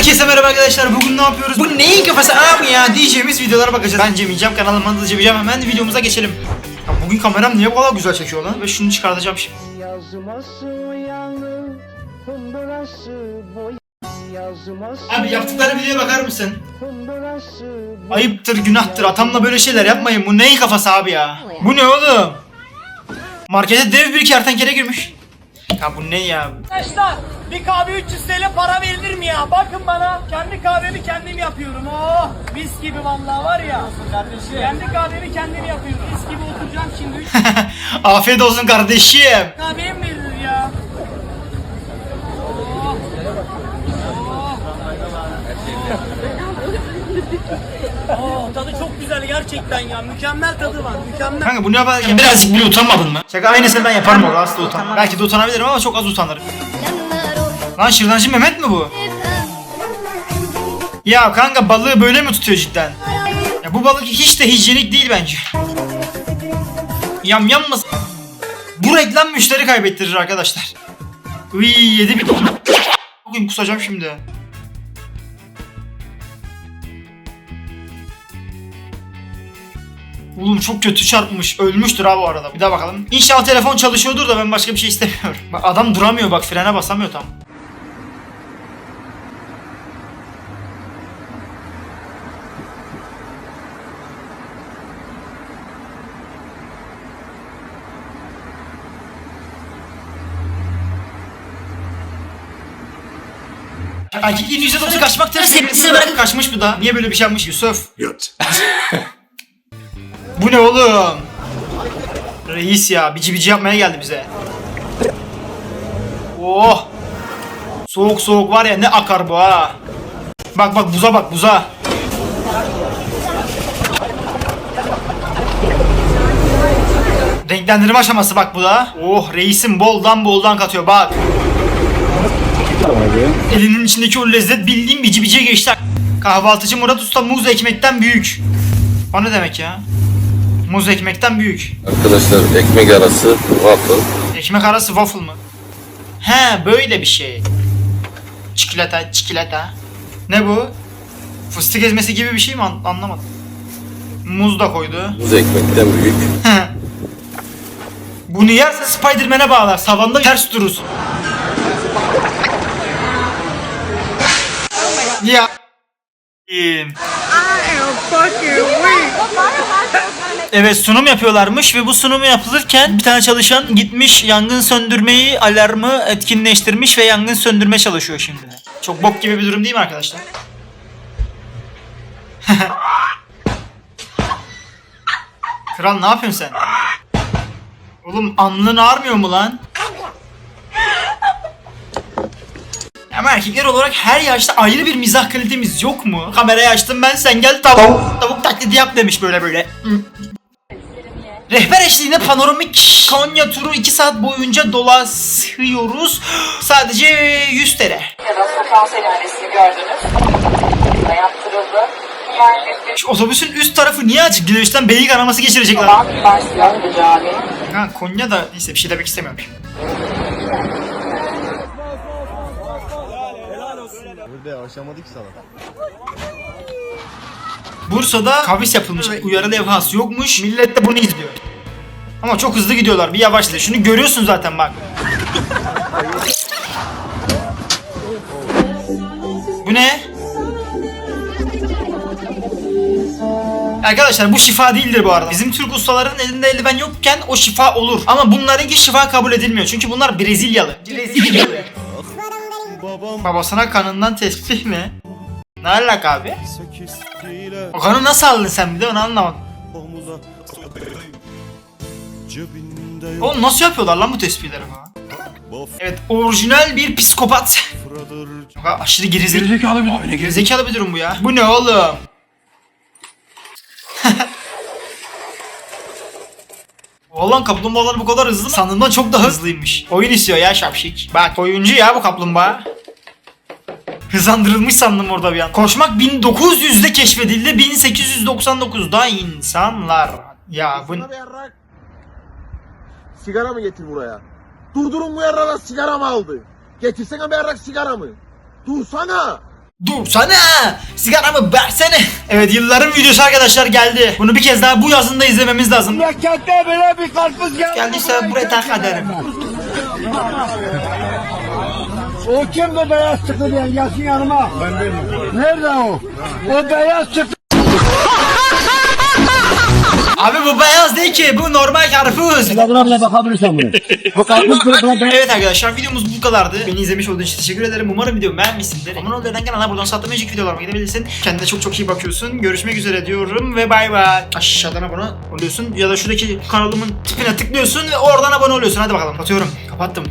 Herkese merhaba arkadaşlar. Bugün ne yapıyoruz? Bu neyin kafası abi ya diyeceğimiz videolara bakacağız. Ben Cem İyicem, kanalıma da Cem. Hemen videomuza geçelim. Ya bugün kameram niye bu kadar güzel çekiyor lan? Ve şunu çıkartacağım şimdi. Abi yaptıkları videoya bakar mısın? Ayıptır, günahtır. Atamla böyle şeyler yapmayın. Bu neyin kafası abi ya? Bu ne oğlum? Markete dev bir kertenkele girmiş. Ya bu ne ya? Arkadaşlar bir kahve 300 TL para verilir mi ya? Bakın bana kendi kahvemi kendim yapıyorum. Oh mis gibi vallahi var ya. kardeşim. Kendi kahvemi kendim yapıyorum. Mis gibi oturacağım şimdi. Afiyet olsun kardeşim. kahveye mi verilir ya? Oh. Oh. Oh, tadı çok güzel gerçekten ya. Mükemmel tadı var. Mükemmel. Kanka bunu yaparken birazcık bile utanmadın mı? Şaka aynısını ben yaparım orada asla utanmam. Belki de utanabilirim ama çok az utanırım. Lan şırdancı Mehmet mi bu? Ya kanka balığı böyle mi tutuyor cidden? Ya bu balık hiç de hijyenik değil bence. Yam yam mı? Bu reklam müşteri kaybettirir arkadaşlar. Uy yedi bir... Bugün kusacağım şimdi. Oğlum çok kötü çarpmış. Ölmüştür abi bu arada. Bir daha bakalım. İnşallah telefon çalışıyordur da ben başka bir şey istemiyorum. Bak adam duramıyor bak frene basamıyor tam. Erkekliğin %90'ı kaçmaktır. Sevgilisini bırakıp kaçmış bu da. Niye böyle bir şey yapmış Yusuf? Yut. Bu ne oğlum? Reis ya bici bici yapmaya geldi bize. Oh! Soğuk soğuk var ya ne akar bu ha. Bak bak buza bak buza. Renklendirme aşaması bak bu da. Oh reisim boldan boldan katıyor bak. Elinin içindeki o lezzet bildiğin bici biciye geçti. Kahvaltıcı Murat Usta muz ekmekten büyük. O ne demek ya? Muz ekmekten büyük. Arkadaşlar ekmek arası waffle. Ekmek arası waffle mı? He böyle bir şey. Çikolata, çikolata. Ne bu? Fıstık ezmesi gibi bir şey mi? An- anlamadım. Muz da koydu. Buz ekmekten büyük. Bunu yersen Spiderman'e bağlar. Savanda ters durursun. Ya. İyiyim. Evet sunum yapıyorlarmış ve bu sunumu yapılırken bir tane çalışan gitmiş yangın söndürmeyi alarmı etkinleştirmiş ve yangın söndürme çalışıyor şimdi. Çok bok gibi bir durum değil mi arkadaşlar? Kral ne yapıyorsun sen? Oğlum alnın ağrmıyor mu lan? Ama erkekler olarak her yaşta ayrı bir mizah kalitemiz yok mu? Kamerayı açtım ben sen gel tavuk, tavuk taklidi yap demiş böyle böyle. Rehber eşliğinde panoramik Konya turu 2 saat boyunca dolaşıyoruz. Sadece 100 TL. gördünüz. Yaptırıldı. Yerleşti. Şu otobüsün üst tarafı niye açık? Güneşten beyi kanaması geçirecekler. Ha Konya'da neyse bir şey demek istemiyorum. Burada aşamadık sana. Bursa'da kavis yapılmış. Uyarı levhası yokmuş. Millet de bunu izliyor. Ama çok hızlı gidiyorlar. Bir yavaşla. Şunu görüyorsun zaten bak. Bu ne? Arkadaşlar bu şifa değildir bu arada. Bizim Türk ustaların elinde eldiven yokken o şifa olur. Ama bunlarınki şifa kabul edilmiyor. Çünkü bunlar Brezilyalı. Brezilyalı. Babasına kanından tespih mi? Ne alaka abi? O kanı nasıl aldın sen bir de onu anlamadım. Oğlum nasıl yapıyorlar lan bu tespihleri falan? Evet orijinal bir psikopat. Aşırı gerizekalı. Gerizekalı bir durum. Gerizekalı bir durum bu ya. Bu ne oğlum? Oğlan kaplumbağalar bu kadar hızlı mı? Sandığımdan çok daha hızlıymış. Oyun istiyor ya şapşik. Bak oyuncu ya bu kaplumbağa. Hızlandırılmış sandım orada bir an. Koşmak 1900'de keşfedildi. 1899'da insanlar. Ya bu... Sigara mı getir buraya? Durdurun bu yarrağa sigara mı aldı? Getirsene bir yarrak sigara mı? Dursana. Dursana! Sigaramı versene! Evet yılların videosu arkadaşlar geldi. Bunu bir kez daha bu yazında izlememiz lazım. Memlekette böyle bir karpuz geldi. Geldiyse buraya tak ederim. O kim bu beyaz çıktı diye gelsin yanıma. Ben değilim. Nerede o? O beyaz çıktı. Abi bu beyaz değil ki bu normal karpuz. Buna bile bakabilirsen bunu. Bu karpuz kırıkla Evet arkadaşlar videomuz bu kadardı. Beni izlemiş olduğun için teşekkür ederim. Umarım videomu beğenmişsindir. Abone ol deden kanala buradan sattığım önceki videolarıma gidebilirsin. Kendine çok çok iyi bakıyorsun. Görüşmek üzere diyorum ve bay bay. Aşağıdan abone oluyorsun ya da şuradaki kanalımın tipine tıklıyorsun ve oradan abone oluyorsun. Hadi bakalım. Atıyorum. Kapattım.